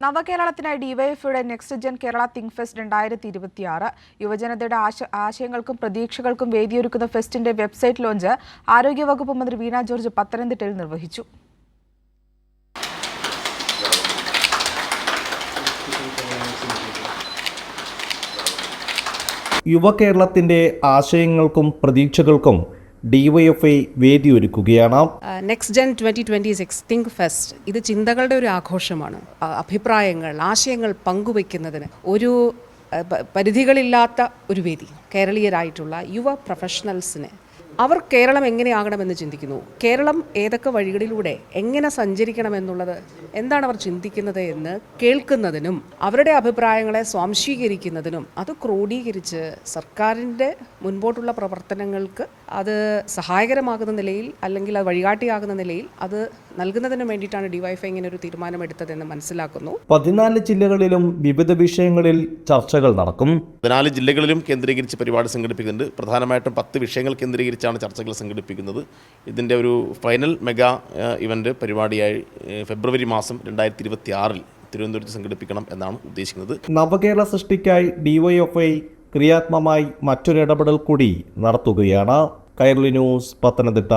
നവകേരളത്തിനായി ഡിവൈഎഫ്ഐയുടെ next gen Kerala think fest രണ്ടായിരത്തി ഇരുപത്തിയാറ് യുവജനതയുടെ ആശ ആശയങ്ങൾക്കും പ്രതീക്ഷകൾക്കും വേദിയൊരുക്കുന്ന ഫെസ്റ്റിന്റെ വെബ്സൈറ്റ് ലോഞ്ച് ആരോഗ്യവകുപ്പ് മന്ത്രി വീണ ജോർജ് പത്തനംതിട്ടയിൽ നിർവഹിച്ചു. യുവകേരളത്തിന്റെ ആശയങ്ങൾക്കും പ്രതീക്ഷകൾക്കും DYFI വേദിയൊരുക്കുകയാണ്. Next gen twenty twenty six think fest ഇത് ചിന്തകളുടെ ഒരു ആഘോഷമാണ്. അഭിപ്രായങ്ങൾ ആശയങ്ങൾ പങ്കുവയ്ക്കുന്നതിന് ഒരു പരിധികളില്ലാത്ത ഒരു വേദി കേരളീയരായിട്ടുള്ള യുവ പ്രൊഫഷണൽസിന് അവർ കേരളം എങ്ങനെയാകണമെന്ന് ചിന്തിക്കുന്നു? കേരളം ഏതൊക്കെ വഴികളിലൂടെ എങ്ങനെ സഞ്ചരിക്കണമെന്നുള്ളത് എന്താണ് അവർ ചിന്തിക്കുന്നത് എന്ന് കേൾക്കുന്നതിനും അവരുടെ അഭിപ്രായങ്ങളെ സ്വാംശീകരിക്കുന്നതിനും അത് ക്രോഡീകരിച്ച് സർക്കാരിന്റെ മുൻപോട്ടുള്ള പ്രവർത്തനങ്ങൾക്ക് അത് സഹായകരമാകുന്ന നിലയിൽ അല്ലെങ്കിൽ അത് വഴികാട്ടിയാകുന്ന നിലയിൽ അത് നൽകുന്നതിന് വേണ്ടിയിട്ടാണ് ഡിവൈഫൈ ഇങ്ങനെ ഒരു തീരുമാനമെടുത്തതെന്ന് മനസ്സിലാക്കുന്നു. പതിനാല് ജില്ലകളിലും വിവിധ വിഷയങ്ങളിൽ ചർച്ചകൾ നടക്കും. പതിനാല് ജില്ലകളിലും കേന്ദ്രീകരിച്ച് പരിപാടി സംഘടിപ്പിക്കുന്നുണ്ട്. പ്രധാനമായിട്ടും പത്ത് വിഷയങ്ങൾ കേന്ദ്രീകരിച്ചാണ് ചർച്ചകൾ സംഘടിപ്പിക്കുന്നത്. ഇതിന്റെ ഒരു ഫൈനൽ മെഗാ ഇവന്റ് പരിപാടിയായി ഫെബ്രുവരി മാസം രണ്ടായിരത്തി ഇരുപത്തി ആറിൽ തിരുവനന്തപുരത്ത് സംഘടിപ്പിക്കണം എന്നാണ് ഉദ്ദേശിക്കുന്നത്. നവകേരള സൃഷ്ടിക്കായി ഡിവൈഎഫ്ഐ ക്രിയാത്മമായി മറ്റൊരു ഇടപെടൽ കൂടി നടത്തുകയാണ്. കൈരളി ന്യൂസ് പത്തനംതിട്ട.